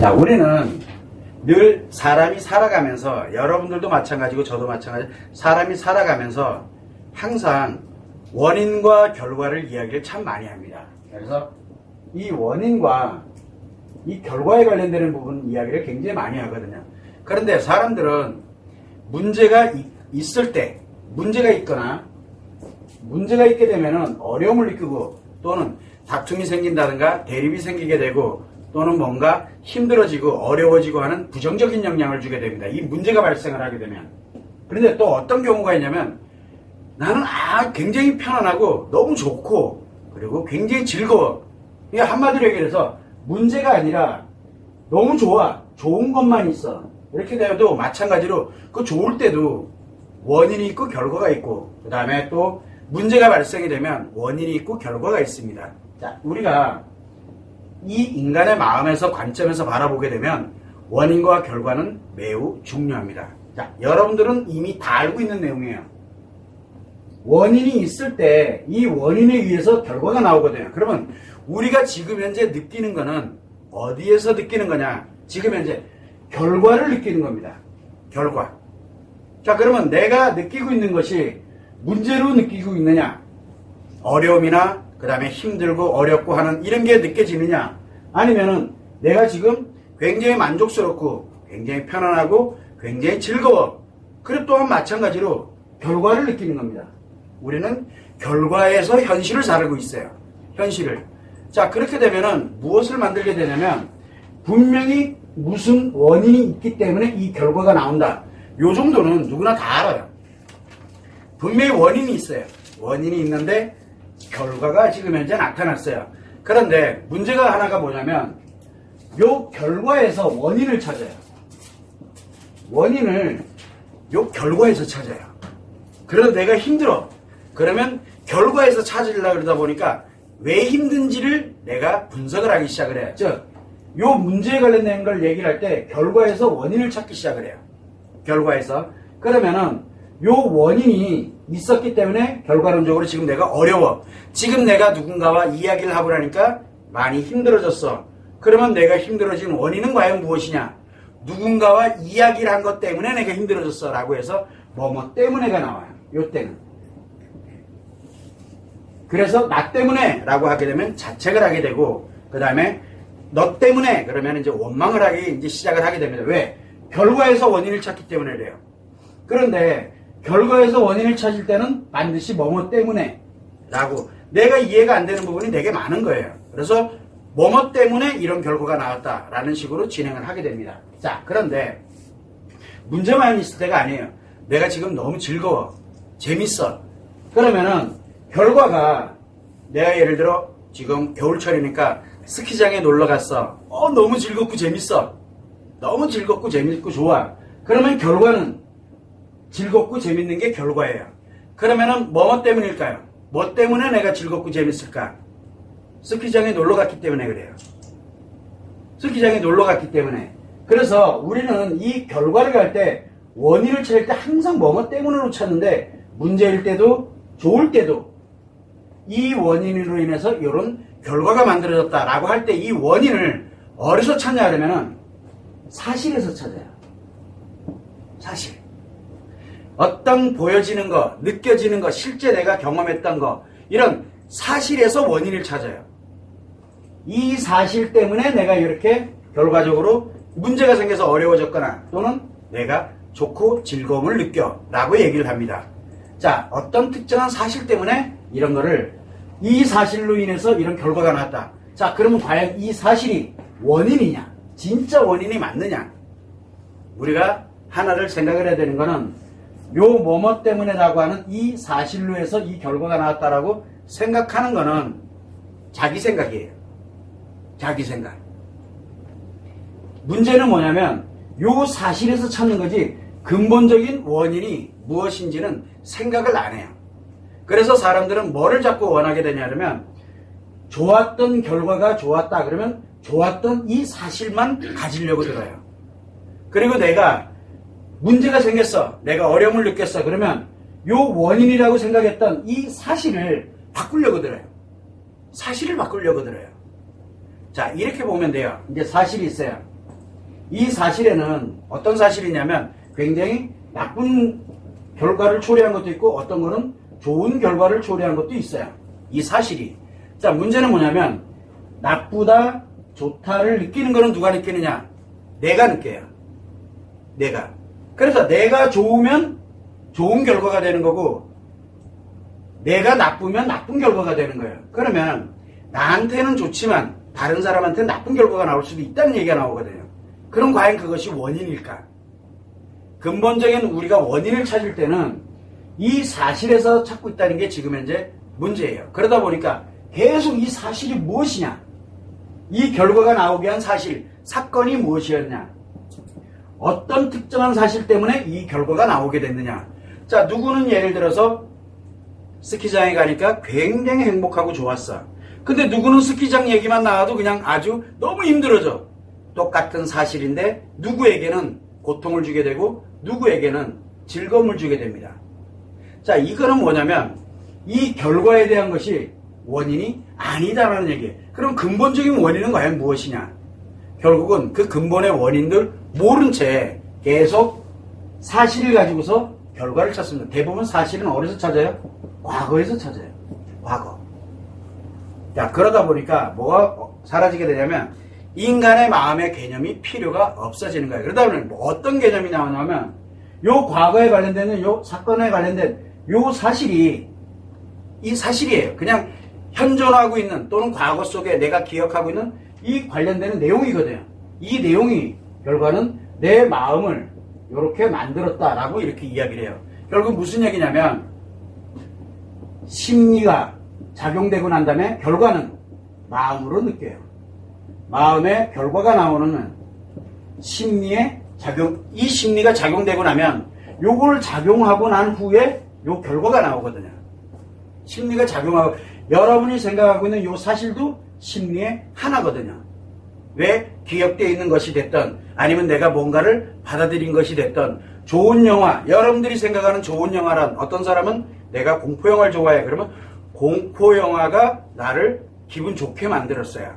자, 우리는 늘 사람이 살아가면서 여러분들도 마찬가지고 저도 마찬가지 사람이 살아가면서 항상 원인과 결과를 이야기를 참 많이 합니다. 그래서 이 원인과 이 결과에 관련되는 부분 이야기를 굉장히 많이 하거든요. 그런데 사람들은 문제가 이- 있을 때 문제가 있거나 문제가 있게 되면은 어려움을 느끼고 또는 다툼이 생긴다든가 대립이 생기게 되고 또는 뭔가 힘들어지고 어려워지고 하는 부정적인 영향을 주게 됩니다. 이 문제가 발생을 하게 되면. 그런데 또 어떤 경우가 있냐면 나는 아 굉장히 편안하고 너무 좋고 그리고 굉장히 즐거워. 이게 한마디로 얘기해서 문제가 아니라 너무 좋아. 좋은 것만 있어. 이렇게 되어도 마찬가지로 그 좋을 때도 원인이 있고 결과가 있고 그 다음에 또 문제가 발생이 되면 원인이 있고 결과가 있습니다. 자, 우리가 이 인간의 마음에서 관점에서 바라보게 되면 원인과 결과는 매우 중요합니다. 자, 여러분들은 이미 다 알고 있는 내용이에요. 원인이 있을 때 이 원인에 의해서 결과가 나오거든요. 그러면 우리가 지금 현재 느끼는 거는 어디에서 느끼는 거냐? 지금 현재 결과를 느끼는 겁니다. 결과. 자, 그러면 내가 느끼고 있는 것이 문제로 느끼고 있느냐? 어려움이나 그 다음에 힘들고 어렵고 하는 이런 게 느껴지느냐? 아니면은 내가 지금 굉장히 만족스럽고 굉장히 편안하고 굉장히 즐거워. 그리고 또한 마찬가지로 결과를 느끼는 겁니다. 우리는 결과에서 현실을 살고 있어요. 현실을. 자, 그렇게 되면은 무엇을 만들게 되냐면 분명히 무슨 원인이 있기 때문에 이 결과가 나온다. 요 정도는 누구나 다 알아요. 분명히 원인이 있어요. 원인이 있는데 결과가 지금 현재 나타났어요. 그런데 문제가 하나가 뭐냐면 요 결과에서 원인을 찾아요. 원인을 요 결과에서 찾아요. 그래서 내가 힘들어. 그러면 결과에서 찾으려고 그러다 보니까 왜 힘든지를 내가 분석을 하기 시작을 해요. 즉, 요 문제에 관련된 걸 얘기를 할 때 결과에서 원인을 찾기 시작을 해요. 결과에서. 그러면은 요 원인이 있었기 때문에 결과론적으로 지금 내가 어려워. 지금 내가 누군가와 이야기를 하고 나니까 많이 힘들어졌어. 그러면 내가 힘들어진 원인은 과연 무엇이냐? 누군가와 이야기를 한 것 때문에 내가 힘들어졌어. 라고 해서 뭐뭐 때문에가 나와요. 요 때는. 그래서 나 때문에 라고 하게 되면 자책을 하게 되고 그 다음에 너 때문에 그러면 이제 원망을 하기 이제 시작을 하게 됩니다. 왜? 결과에서 원인을 찾기 때문에 그래요. 그런데 결과에서 원인을 찾을 때는 반드시 뭐뭐 때문에 라고 내가 이해가 안 되는 부분이 되게 많은 거예요. 그래서 뭐뭐 때문에 이런 결과가 나왔다라는 식으로 진행을 하게 됩니다. 자, 그런데 문제만 있을 때가 아니에요. 내가 지금 너무 즐거워. 재밌어. 그러면은 결과가 내가 예를 들어 지금 겨울철이니까 스키장에 놀러 갔어. 어, 너무 즐겁고 재밌어. 너무 즐겁고 재밌고 좋아. 그러면 결과는 즐겁고 재밌는 게 결과예요. 그러면은 뭐 때문일까요? 뭐 때문에 내가 즐겁고 재밌을까? 스키장에 놀러 갔기 때문에 그래요. 스키장에 놀러 갔기 때문에. 그래서 우리는 이 결과를 갈 때 원인을 찾을 때 항상 뭐뭐 때문으로 찾는데 문제일 때도 좋을 때도 이 원인으로 인해서 이런 결과가 만들어졌다라고 할 때 이 원인을 어디서 찾냐 하려면은 사실에서 찾아요. 사실. 어떤 보여지는 거, 느껴지는 거, 실제 내가 경험했던 거, 이런 사실에서 원인을 찾아요. 이 사실 때문에 내가 이렇게 결과적으로 문제가 생겨서 어려워졌거나 또는 내가 좋고 즐거움을 느껴 라고 얘기를 합니다. 자, 어떤 특정한 사실 때문에 이런 거를 이 사실로 인해서 이런 결과가 나왔다. 자, 그러면 과연 이 사실이 원인이냐? 진짜 원인이 맞느냐? 우리가 하나를 생각을 해야 되는 거는 요 뭐뭐 때문에라고 하는 이 사실로 해서 이 결과가 나왔다라고 생각하는 거는 자기 생각이에요. 자기 생각. 문제는 뭐냐면 요 사실에서 찾는 거지 근본적인 원인이 무엇인지는 생각을 안 해요. 그래서 사람들은 뭐를 자꾸 원하게 되냐면 좋았던 결과가 좋았다 그러면 좋았던 이 사실만 가지려고 들어요. 그리고 내가 문제가 생겼어. 내가 어려움을 느꼈어. 그러면 요 원인이라고 생각했던 이 사실을 바꾸려고 들어요. 사실을 바꾸려고 들어요. 자, 이렇게 보면 돼요. 이제 사실이 있어요. 이 사실에는 어떤 사실이냐면 굉장히 나쁜 결과를 초래한 것도 있고 어떤 거는 좋은 결과를 초래한 것도 있어요. 이 사실이. 자, 문제는 뭐냐면 나쁘다, 좋다를 느끼는 거는 누가 느끼느냐? 내가 느껴요. 내가. 그래서 내가 좋으면 좋은 결과가 되는 거고 내가 나쁘면 나쁜 결과가 되는 거예요. 그러면 나한테는 좋지만 다른 사람한테는 나쁜 결과가 나올 수도 있다는 얘기가 나오거든요. 그럼 과연 그것이 원인일까? 근본적인 우리가 원인을 찾을 때는 이 사실에서 찾고 있다는 게 지금 현재 문제예요. 그러다 보니까 계속 이 사실이 무엇이냐? 이 결과가 나오게 한 사실, 사건이 무엇이었냐? 어떤 특정한 사실 때문에 이 결과가 나오게 됐느냐? 자, 누구는 예를 들어서 스키장에 가니까 굉장히 행복하고 좋았어. 근데 누구는 스키장 얘기만 나와도 그냥 아주 너무 힘들어져. 똑같은 사실인데 누구에게는 고통을 주게 되고 누구에게는 즐거움을 주게 됩니다. 자, 이거는 뭐냐면 이 결과에 대한 것이 원인이 아니다라는 얘기예요. 그럼 근본적인 원인은 과연 무엇이냐? 결국은 그 근본의 원인들 모른 채 계속 사실을 가지고서 결과를 찾습니다. 대부분 사실은 어디서 찾아요? 과거에서 찾아요. 과거. 자, 그러다 보니까 뭐가 사라지게 되냐면 인간의 마음의 개념이 필요가 없어지는 거예요. 그러다 보면 뭐 어떤 개념이 나오냐면 요 과거에 관련되는 요 사건에 관련된 요 사실이 이 사실이에요. 그냥 현존하고 있는 또는 과거 속에 내가 기억하고 있는 이 관련되는 내용이거든요. 이 내용이 결과는 내 마음을 이렇게 만들었다라고 이렇게 이야기를 해요. 결국 무슨 얘기냐면 심리가 작용되고 난 다음에 결과는 마음으로 느껴요. 마음의 결과가 나오는 심리의 작용, 이 심리가 작용되고 나면 요걸 작용하고 난 후에 요 결과가 나오거든요. 심리가 작용하고 여러분이 생각하고 있는 요 사실도 심리의 하나거든요. 왜 기억되어 있는 것이 됐던 아니면 내가 뭔가를 받아들인 것이 됐던 좋은 영화 여러분들이 생각하는 좋은 영화란 어떤 사람은 내가 공포 영화를 좋아해 그러면 공포 영화가 나를 기분 좋게 만들었어요.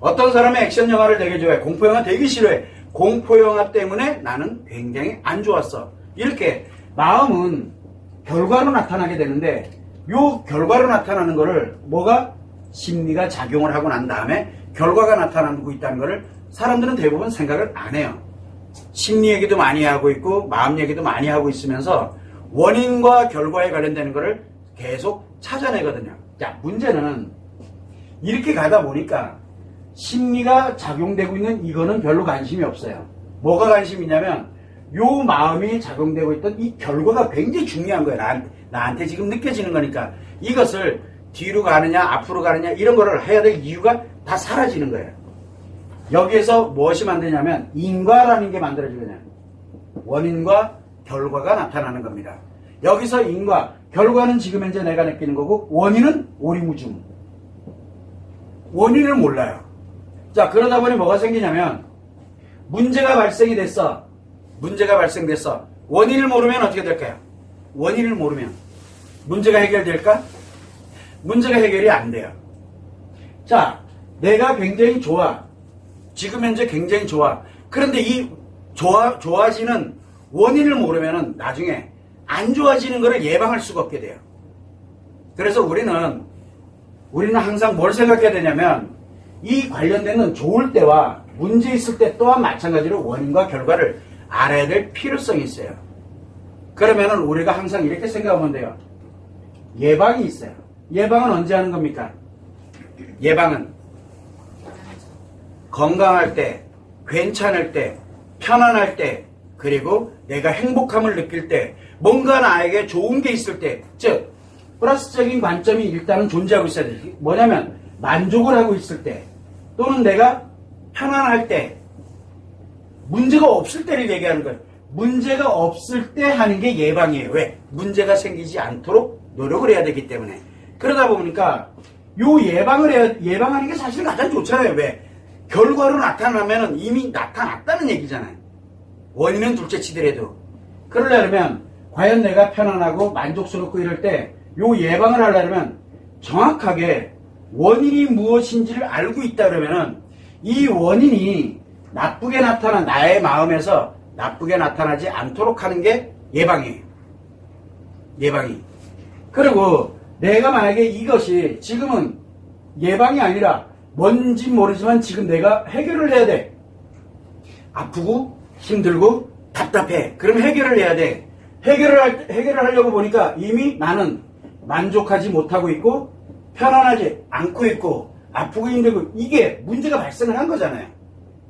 어떤 사람은 액션 영화를 되게 좋아해 공포 영화 되게 싫어해 공포 영화 때문에 나는 굉장히 안 좋았어. 이렇게 마음은 결과로 나타나게 되는데 요 결과로 나타나는 거를 뭐가 심리가 작용을 하고 난 다음에 결과가 나타나고 있다는 거를 사람들은 대부분 생각을 안 해요. 심리 얘기도 많이 하고 있고 마음 얘기도 많이 하고 있으면서 원인과 결과에 관련되는 거를 계속 찾아내거든요. 자, 문제는 이렇게 가다 보니까 심리가 작용되고 있는 이거는 별로 관심이 없어요. 뭐가 관심이냐면 요 마음이 작용되고 있던 이 결과가 굉장히 중요한 거예요. 나한테, 나한테 지금 느껴지는 거니까 이것을 뒤로 가느냐 앞으로 가느냐 이런 거를 해야 될 이유가 다 사라지는 거예요. 여기에서 무엇이 만드냐면 인과라는 게 만들어지거든요. 원인과 결과가 나타나는 겁니다. 여기서 인과, 결과는 지금 현재 내가 느끼는 거고 원인은 오리무중. 원인을 몰라요. 자 그러다 보니 뭐가 생기냐면 문제가 발생이 됐어. 문제가 발생됐어. 원인을 모르면 어떻게 될까요? 원인을 모르면 문제가 해결될까? 문제가 해결이 안 돼요. 자, 내가 굉장히 좋아. 지금 현재 굉장히 좋아. 그런데 이 좋아, 좋아지는 원인을 모르면은 나중에 안 좋아지는 것을 예방할 수가 없게 돼요. 그래서 우리는, 우리는 항상 뭘 생각해야 되냐면, 이 관련되는 좋을 때와 문제 있을 때 또한 마찬가지로 원인과 결과를 알아야 될 필요성이 있어요. 그러면은 우리가 항상 이렇게 생각하면 돼요. 예방이 있어요. 예방은 언제 하는 겁니까? 예방은 건강할 때, 괜찮을 때, 편안할 때, 그리고 내가 행복함을 느낄 때, 뭔가 나에게 좋은 게 있을 때, 즉, 플러스적인 관점이 일단은 존재하고 있어야 돼. 뭐냐면, 만족을 하고 있을 때, 또는 내가 편안할 때, 문제가 없을 때를 얘기하는 거예요. 문제가 없을 때 하는 게 예방이에요. 왜? 문제가 생기지 않도록 노력을 해야 되기 때문에. 그러다 보니까 요 예방을 해야, 예방하는 게 사실 가장 좋잖아요. 왜? 결과로 나타나면 이미 나타났다는 얘기잖아요. 원인은 둘째 치더라도. 그러려면 과연 내가 편안하고 만족스럽고 이럴 때 요 예방을 하려면 정확하게 원인이 무엇인지를 알고 있다 그러면은 이 원인이 나쁘게 나타난 나의 마음에서 나쁘게 나타나지 않도록 하는 게 예방이에요. 예방이. 그리고 내가 만약에 이것이 지금은 예방이 아니라 뭔지 모르지만 지금 내가 해결을 해야 돼. 아프고 힘들고 답답해. 그럼 해결을 해야 돼. 해결을 할, 해결을 하려고 보니까 이미 나는 만족하지 못하고 있고 편안하지 않고 있고 아프고 힘들고 이게 문제가 발생을 한 거잖아요.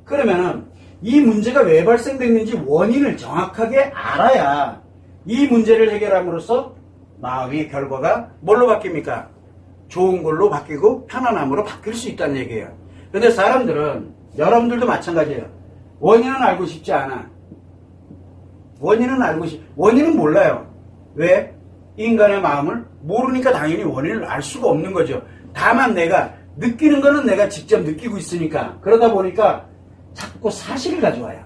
그러면은 이 문제가 왜 발생됐는지 원인을 정확하게 알아야 이 문제를 해결함으로써 마음의 결과가 뭘로 바뀝니까? 좋은 걸로 바뀌고 편안함으로 바뀔 수 있다는 얘기예요. 근데 사람들은 여러분들도 마찬가지예요. 원인은 알고 싶지 않아. 원인은 알고 싶, 원인은 몰라요. 왜? 인간의 마음을 모르니까 당연히 원인을 알 수가 없는 거죠. 다만 내가 느끼는 거는 내가 직접 느끼고 있으니까 그러다 보니까 자꾸 사실을 가져와요.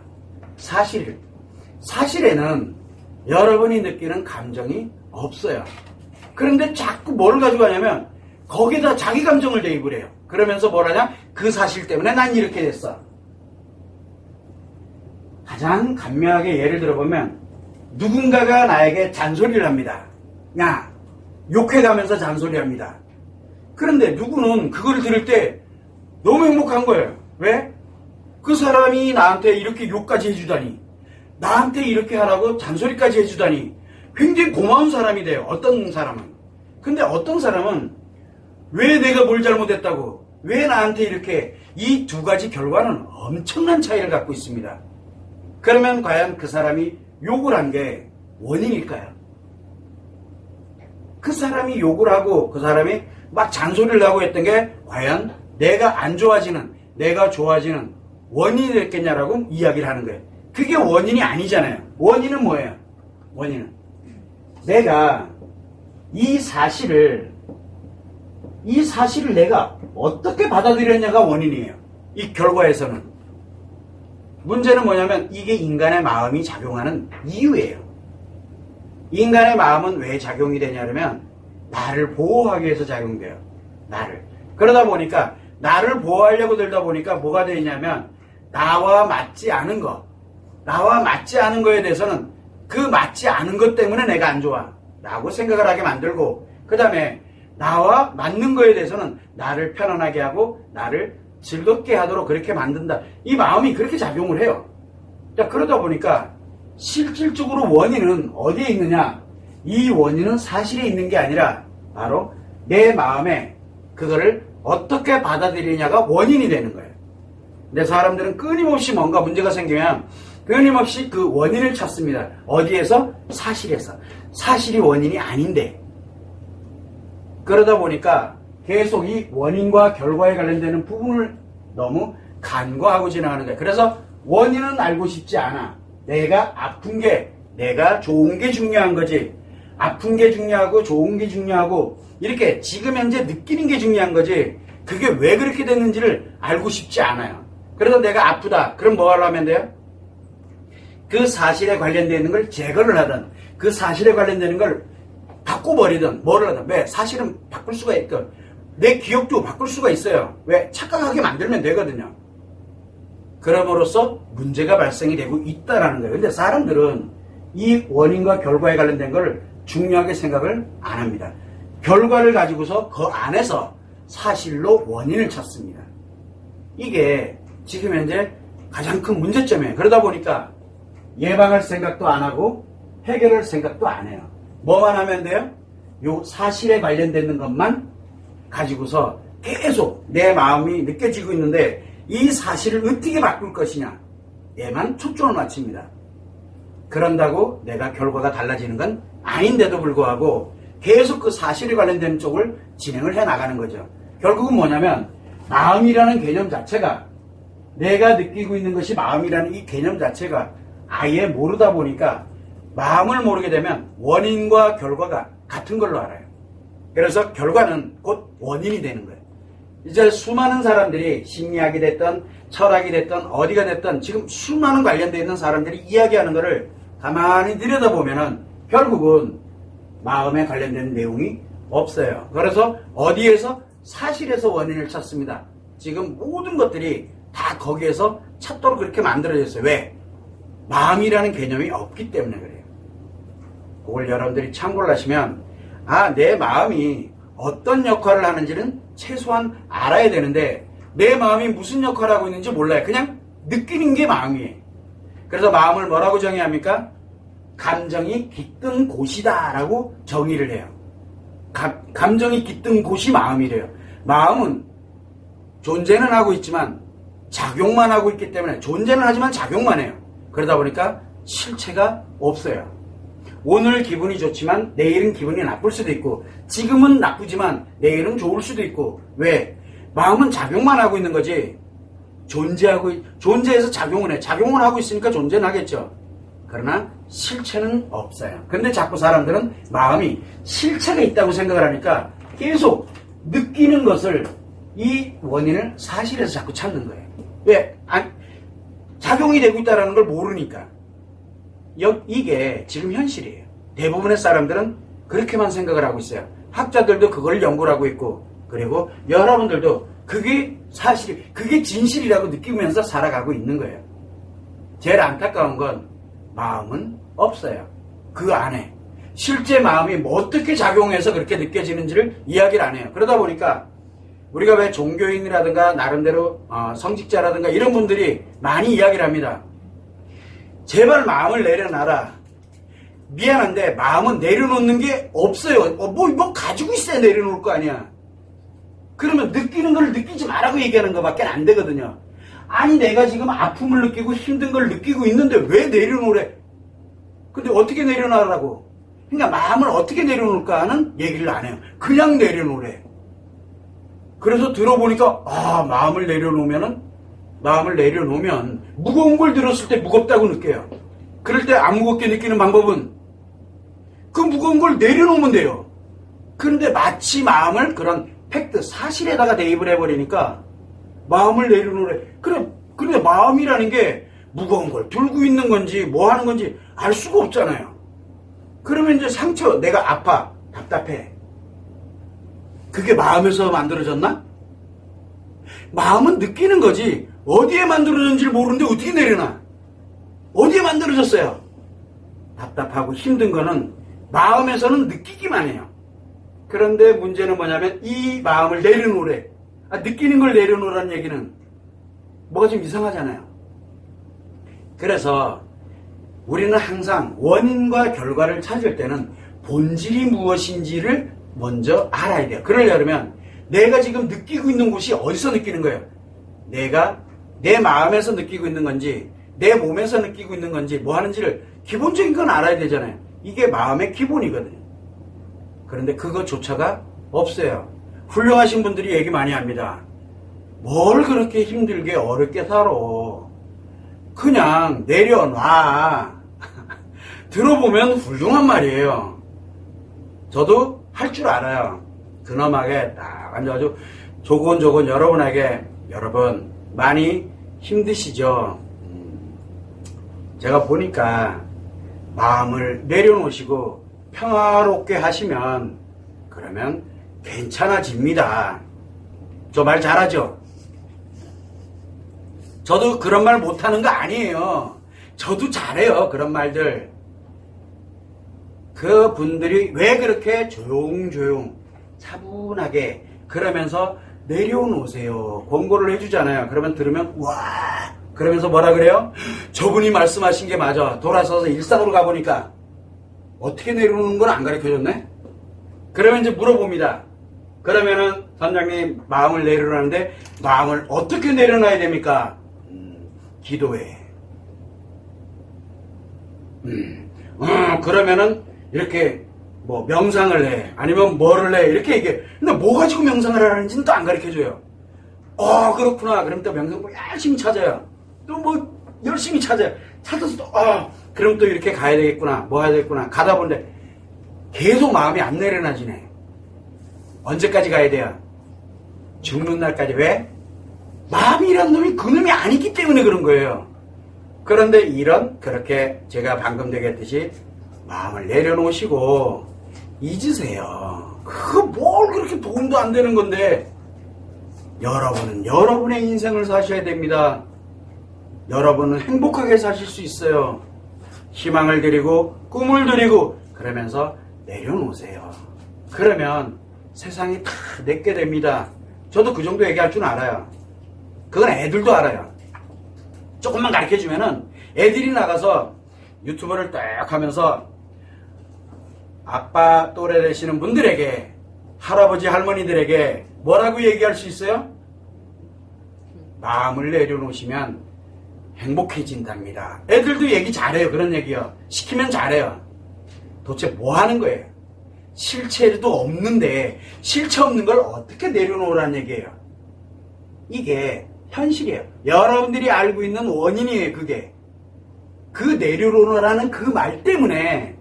사실을. 사실에는 여러분이 느끼는 감정이 없어요. 그런데 자꾸 뭘 가져가냐면 거기다 자기 감정을 대입을 해요. 그러면서 뭐라냐? 그 사실 때문에 난 이렇게 됐어. 가장 간명하게 예를 들어보면 누군가가 나에게 잔소리를 합니다. 야, 욕해가면서 잔소리 합니다. 그런데 누구는 그걸 들을 때 너무 행복한 거예요. 왜? 그 사람이 나한테 이렇게 욕까지 해주다니, 나한테 이렇게 하라고 잔소리까지 해주다니, 굉장히 고마운 사람이 돼요. 어떤 사람은. 근데 어떤 사람은 왜 내가 뭘 잘못했다고, 왜 나한테 이렇게 이 두 가지 결과는 엄청난 차이를 갖고 있습니다. 그러면 과연 그 사람이 욕을 한 게 원인일까요? 그 사람이 욕을 하고 그 사람이 막 잔소리를 하고 했던 게 과연 내가 안 좋아지는, 내가 좋아지는 원인이 됐겠냐라고 이야기를 하는 거예요. 그게 원인이 아니잖아요. 원인은 뭐예요? 원인은. 내가 이 사실을, 이 사실을 내가 어떻게 받아들였냐가 원인이에요. 이 결과에서는. 문제는 뭐냐면 이게 인간의 마음이 작용하는 이유예요. 인간의 마음은 왜 작용이 되냐면 나를 보호하기 위해서 작용돼요. 나를. 그러다 보니까 나를 보호하려고 들다 보니까 뭐가 되냐면 나와 맞지 않은 거. 나와 맞지 않은 거에 대해서는 그 맞지 않은 것 때문에 내가 안 좋아. 라고 생각을 하게 만들고 그 다음에 나와 맞는 거에 대해서는 나를 편안하게 하고 나를 즐겁게 하도록 그렇게 만든다. 이 마음이 그렇게 작용을 해요. 자, 그러다 보니까 실질적으로 원인은 어디에 있느냐? 이 원인은 사실에 있는 게 아니라 바로 내 마음에 그거를 어떻게 받아들이냐가 원인이 되는 거예요. 근데 사람들은 끊임없이 뭔가 문제가 생기면 끊임없이 그 원인을 찾습니다. 어디에서? 사실에서. 사실이 원인이 아닌데. 그러다 보니까 계속 이 원인과 결과에 관련되는 부분을 너무 간과하고 지나가는 거예요. 그래서 원인은 알고 싶지 않아. 내가 아픈 게, 내가 좋은 게 중요한 거지. 아픈 게 중요하고 좋은 게 중요하고 이렇게 지금 현재 느끼는 게 중요한 거지. 그게 왜 그렇게 됐는지를 알고 싶지 않아요. 그래서 내가 아프다. 그럼 뭐 하려면 돼요? 그 사실에 관련되어 있는 걸 제거를 하든 그 사실에 관련되는 걸 바꿔버리든 뭐를 하든 왜 사실은 바꿀 수가 있든 내 기억도 바꿀 수가 있어요. 왜 착각하게 만들면 되거든요. 그럼으로써 문제가 발생이 되고 있다라는 거예요. 근데 사람들은 이 원인과 결과에 관련된 걸 중요하게 생각을 안 합니다. 결과를 가지고서 그 안에서 사실로 원인을 찾습니다. 이게 지금 현재 가장 큰 문제점이에요. 그러다 보니까 예방할 생각도 안 하고 해결할 생각도 안 해요. 뭐만 하면 돼요? 요 사실에 관련되는 것만 가지고서 계속 내 마음이 느껴지고 있는데 이 사실을 어떻게 바꿀 것이냐 에만 초점을 맞춥니다. 그런다고 내가 결과가 달라지는 건 아닌데도 불구하고 계속 그 사실에 관련된 쪽을 진행을 해 나가는 거죠. 결국은 뭐냐면 마음이라는 개념 자체가 내가 느끼고 있는 것이 마음이라는 이 개념 자체가 아예 모르다 보니까 마음을 모르게 되면 원인과 결과가 같은 걸로 알아요. 그래서 결과는 곧 원인이 되는 거예요. 이제 수많은 사람들이 심리학이 됐던 철학이 됐던 어디가 됐던 지금 수많은 관련되어 있는 사람들이 이야기하는 것을 가만히 들여다보면은 결국은 마음에 관련된 내용이 없어요. 그래서 어디에서 사실에서 원인을 찾습니다. 지금 모든 것들이 다 거기에서 찾도록 그렇게 만들어졌어요. 왜? 마음이라는 개념이 없기 때문에 그래요. 그걸 여러분들이 참고를 하시면 아, 내 마음이 어떤 역할을 하는지는 최소한 알아야 되는데 내 마음이 무슨 역할을 하고 있는지 몰라요. 그냥 느끼는 게 마음이에요. 그래서 마음을 뭐라고 정의합니까? 감정이 깃든 곳이다라고 정의를 해요. 감, 감정이 깃든 곳이 마음이래요. 마음은 존재는 하고 있지만 작용만 하고 있기 때문에 존재는 하지만 작용만 해요. 그러다 보니까 실체가 없어요. 오늘 기분이 좋지만 내일은 기분이 나쁠 수도 있고 지금은 나쁘지만 내일은 좋을 수도 있고 왜? 마음은 작용만 하고 있는 거지 존재하고 존재해서 작용을 해 작용을 하고 있으니까 존재는 하겠죠. 그러나 실체는 없어요. 근데 자꾸 사람들은 마음이 실체가 있다고 생각을 하니까 계속 느끼는 것을 이 원인을 사실에서 자꾸 찾는 거예요. 왜? 아니, 작용이 되고 있다는 걸 모르니까. 여- 이게 지금 현실이에요. 대부분의 사람들은 그렇게만 생각을 하고 있어요. 학자들도 그걸 연구를 하고 있고, 그리고 여러분들도 그게 사실, 그게 진실이라고 느끼면서 살아가고 있는 거예요. 제일 안타까운 건 마음은 없어요. 그 안에. 실제 마음이 뭐 어떻게 작용해서 그렇게 느껴지는지를 이야기를 안 해요. 그러다 보니까 우리가 왜 종교인이라든가 나름대로 어, 성직자라든가 이런 분들이 많이 이야기를 합니다. 제발 마음을 내려놔라. 미안한데 마음은 내려놓는 게 없어요. 어, 뭐, 뭐 가지고 있어야 내려놓을 거 아니야. 그러면 느끼는 걸 느끼지 말라고 얘기하는 것밖에 안 되거든요. 아니 내가 지금 아픔을 느끼고 힘든 걸 느끼고 있는데 왜 내려놓으래? 근데 어떻게 내려놔라고? 그러니까 마음을 어떻게 내려놓을까 하는 얘기를 안 해요. 그냥 내려놓으래. 그래서 들어보니까 아 마음을 내려놓으면은 마음을 내려놓으면 무거운 걸 들었을 때 무겁다고 느껴요. 그럴 때 안 무겁게 느끼는 방법은 그 무거운 걸 내려놓으면 돼요. 그런데 마치 마음을 그런 팩트 사실에다가 대입을 해버리니까 마음을 내려놓으래. 그래 근데 마음이라는 게 무거운 걸 들고 있는 건지 뭐 하는 건지 알 수가 없잖아요. 그러면 이제 상처 내가 아파 답답해. 그게 마음에서 만들어졌나? 마음은 느끼는 거지 어디에 만들어졌는지 모르는데 어떻게 내려놔? 어디에 만들어졌어요? 답답하고 힘든 거는 마음에서는 느끼기만 해요. 그런데 문제는 뭐냐면 이 마음을 내려놓으래. 아, 느끼는 걸 내려놓으라는 얘기는 뭐가 좀 이상하잖아요. 그래서 우리는 항상 원인과 결과를 찾을 때는 본질이 무엇인지를 먼저 알아야 돼요. 그러려면 내가 지금 느끼고 있는 곳이 어디서 느끼는 거예요? 내가 내 마음에서 느끼고 있는 건지 내 몸에서 느끼고 있는 건지 뭐 하는지를 기본적인 건 알아야 되잖아요. 이게 마음의 기본이거든요. 그런데 그것조차가 없어요. 훌륭하신 분들이 얘기 많이 합니다. 뭘 그렇게 힘들게 어렵게 살아. 그냥 내려놔. 들어보면 훌륭한 말이에요. 저도 할 줄 알아요. 근엄하게 딱 앉아가지고 조곤조곤 여러분에게 여러분 많이 힘드시죠? 음, 제가 보니까 마음을 내려놓으시고 평화롭게 하시면 그러면 괜찮아집니다. 저 말 잘하죠? 저도 그런 말 못하는 거 아니에요. 저도 잘해요. 그런 말들. 그 분들이 왜 그렇게 조용조용 차분하게 그러면서 내려놓으세요. 권고를 해주잖아요. 그러면 들으면 와 그러면서 뭐라 그래요? 저분이 말씀하신 게 맞아. 돌아서서 일상으로 가보니까 어떻게 내려놓는 걸 안 가르쳐줬네? 그러면 이제 물어봅니다. 그러면은 선장님 마음을 내려놓는데 마음을 어떻게 내려놔야 됩니까? 음, 기도해. 음, 어, 그러면은 이렇게 뭐 명상을 해 아니면 뭐를 해 이렇게 얘기해. 근데 뭐 가지고 명상을 하는지는 또 안 가르쳐줘요. 어 그렇구나. 그럼 또 명상 뭐 열심히 찾아요. 또 뭐 열심히 찾아요. 찾아서 또 어, 그럼 또 이렇게 가야 되겠구나. 뭐 해야 되겠구나. 가다 보는데 계속 마음이 안 내려놔지네. 언제까지 가야 돼요? 죽는 날까지 왜? 마음이란 놈이 그 놈이 아니기 때문에 그런 거예요. 그런데 이런 그렇게 제가 방금 얘기했듯이 마음을 내려놓으시고 잊으세요. 그거 뭘 그렇게 도움도 안 되는 건데 여러분은 여러분의 인생을 사셔야 됩니다. 여러분은 행복하게 사실 수 있어요. 희망을 드리고 꿈을 드리고 그러면서 내려놓으세요. 그러면 세상이 다 내게 됩니다. 저도 그 정도 얘기할 줄 알아요. 그건 애들도 알아요. 조금만 가르쳐 주면은 애들이 나가서 유튜브를 딱 하면서 아빠 또래 되시는 분들에게 할아버지 할머니들에게 뭐라고 얘기할 수 있어요? 마음을 내려놓으시면 행복해진답니다. 애들도 얘기 잘해요. 그런 얘기요. 시키면 잘해요. 도대체 뭐 하는 거예요? 실체도 없는데 실체 없는 걸 어떻게 내려놓으라는 얘기예요. 이게 현실이에요. 여러분들이 알고 있는 원인이에요. 그게. 그 내려놓으라는 그 말 때문에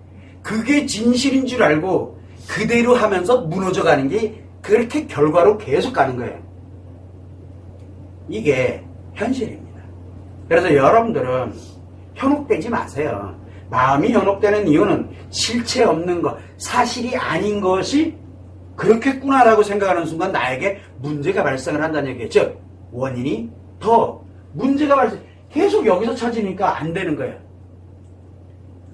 그게 진실인 줄 알고 그대로 하면서 무너져 가는 게 그렇게 결과로 계속 가는 거예요. 이게 현실입니다. 그래서 여러분들은 현혹되지 마세요. 마음이 현혹되는 이유는 실체 없는 것, 사실이 아닌 것이 그렇겠구나라고 생각하는 순간 나에게 문제가 발생을 한다는 얘기예요. 즉, 원인이 더 문제가 발생, 계속 여기서 찾으니까 안 되는 거예요.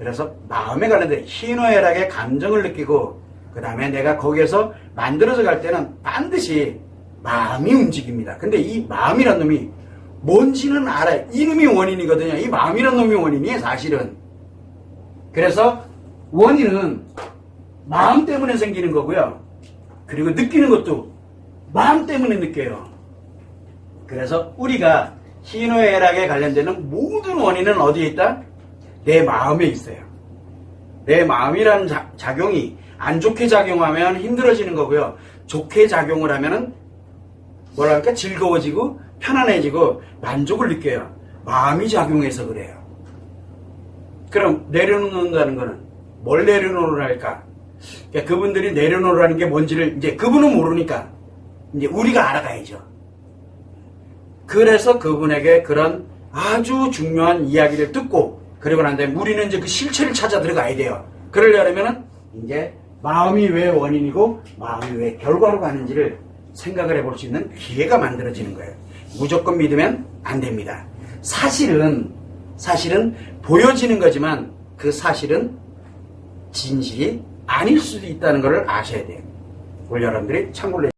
그래서 마음에 관련된 희노애락의 감정을 느끼고 그 다음에 내가 거기에서 만들어져 갈 때는 반드시 마음이 움직입니다. 근데 이 마음이란 놈이 뭔지는 알아요. 이놈이 원인이거든요. 이 마음이란 놈이 원인이에요, 사실은. 그래서 원인은 마음 때문에 생기는 거고요. 그리고 느끼는 것도 마음 때문에 느껴요. 그래서 우리가 희노애락에 관련되는 모든 원인은 어디에 있다? 내 마음에 있어요. 내 마음이라는 자- 작용이 안 좋게 작용하면 힘들어지는 거고요. 좋게 작용을 하면은 뭐랄까 즐거워지고 편안해지고 만족을 느껴요. 마음이 작용해서 그래요. 그럼 내려놓는다는 거는 뭘 내려놓으랄까? 그러니까 그분들이 내려놓으라는 게 뭔지를 이제 그분은 모르니까 이제 우리가 알아가야죠. 그래서 그분에게 그런 아주 중요한 이야기를 듣고 그리고 난 다음에 우리는 이제 그 실체를 찾아 들어가야 돼요. 그러려면은 이제 마음이 왜 원인이고 마음이 왜 결과로 가는지를 생각을 해볼 수 있는 기회가 만들어지는 거예요. 무조건 믿으면 안 됩니다. 사실은 사실은 보여지는 거지만 그 사실은 진실이 아닐 수도 있다는 것을 아셔야 돼요. 우리 여러분들이 참고를 해